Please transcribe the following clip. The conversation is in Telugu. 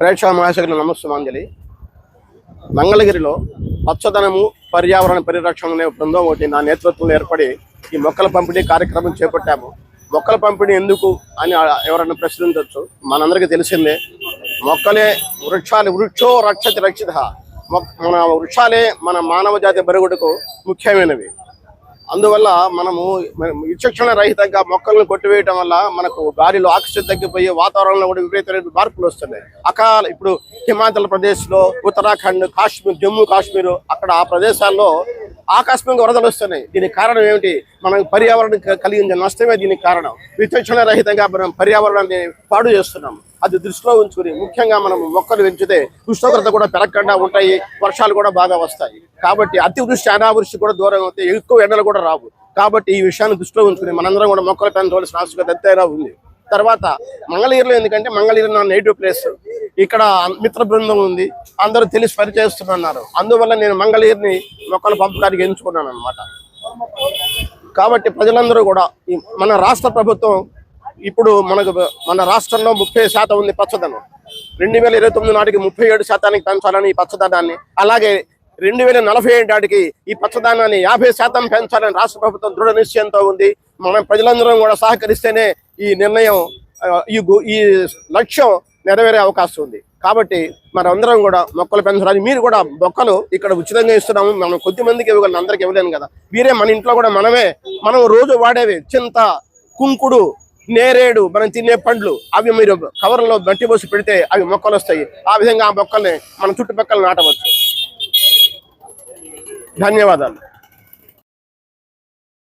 ప్రేక్షక మహాశకులు నమస్సుమాంజలి. మంగళగిరిలో పచ్చదనము పర్యావరణ పరిరక్షణ అనే బృందం ఒకటి నా నేతృత్వంలో ఏర్పడి ఈ మొక్కల పంపిణీ కార్యక్రమం చేపట్టాము. మొక్కల పంపిణీ ఎందుకు అని ఎవరైనా ఎవరన్నా ప్రశ్నించవచ్చు మనందరికీ తెలిసిందే మొక్కలే వృక్షాలు వృక్షో రక్షతి రక్షిత. మొ- మన వృక్షాలే మన మానవ జాతి బరుగుడుకు ముఖ్యమైనవి. అందువల్ల మనము విచక్షణ రహితంగా మొక్కలను కొట్టివేయటం వల్ల మనకు గాలిలో ఆక్సిజన్ తగ్గిపోయి వాతావరణంలో కూడా విపరీతమైన మార్పులు వస్తున్నాయి. అకాల ఇప్పుడు హిమాచల్ ప్రదేశ్లో ఉత్తరాఖండ్ కాశ్మీర్ జమ్మూ కాశ్మీర్ అక్కడ ఆ ప్రదేశాల్లో ఆకస్మికంగా వరదలు వస్తున్నాయి. దీనికి కారణం ఏమిటి? మనం పర్యావరణం కలిగించే నష్టమే దీనికి కారణం. విచక్షణ రహితంగా మనం పర్యావరణాన్ని పాడు చేస్తున్నాం. అది దృష్టిలో ఉంచుకుని ముఖ్యంగా మనం మొక్కలు పెంచితే ఉష్ణోగ్రత కూడా పెరగకుండా ఉంటాయి వర్షాలు కూడా బాగా వస్తాయి. కాబట్టి అతివృష్టి అనావృష్టి కూడా దూరం అవుతాయి ఎక్కువ ఎండలు కూడా రావు. కాబట్టి ఈ విషయాన్ని దృష్టిలో ఉంచుకుని మనందరం కూడా మొక్కలు పెంచవలసిన ఆవశ్యకత ఎంతైనా ఉంది. తర్వాత మంగళగిరిలో ఎందుకంటే మంగళగిరి నా నేటివ్ ప్లేస్ ఇక్కడ మిత్ర బృందం ఉంది. అందరూ తెలిసి పరిచయిస్తున్నారు అందువల్ల నేను మంగళగిరిని మొక్కల పంపడానికి ఎంచుకున్నాను అనమాట కాబట్టి ప్రజలందరూ కూడా మన రాష్ట్ర ప్రభుత్వం ఇప్పుడు మనకు మన రాష్ట్రంలో ముప్పై శాతం ఉంది పచ్చదనం. రెండు వేల ఇరవై తొమ్మిది నాటికి ముప్పై ఏడు శాతానికి పెంచాలని ఈ పచ్చదనాన్ని అలాగే రెండు వేల నలభై ఏడు నాటికి ఈ పచ్చదనాన్ని యాభై శాతం పెంచాలని రాష్ట్ర ప్రభుత్వం దృఢ నిశ్చయంతో ఉంది. మనం ప్రజలందరం కూడా సహకరిస్తేనే ఈ నిర్ణయం ఈ గు- ఈ లక్ష్యం నెరవేరే అవకాశం ఉంది. కాబట్టి మనందరం కూడా మొక్కలు పెంచడానికి మీరు కూడా మొక్కలు ఇక్కడ ఉచితంగా ఇస్తున్నాము. మనం కొద్ది మందికి ఇవ్వగలం అందరికి ఇవ్వలేను కదా. వీరే మన ఇంట్లో కూడా మనమే మనం రోజు వాడేవి చింత కుంకుడు నేరేడు మనం తినే పండ్లు అవి మీరు కవర్లో బట్టి పోసి పెడితే అవి మొక్కలు వస్తాయి. ఆ విధంగా ఆ మొక్కల్ని మన చుట్టుపక్కల నాటవచ్చు. ధన్యవాదాలు.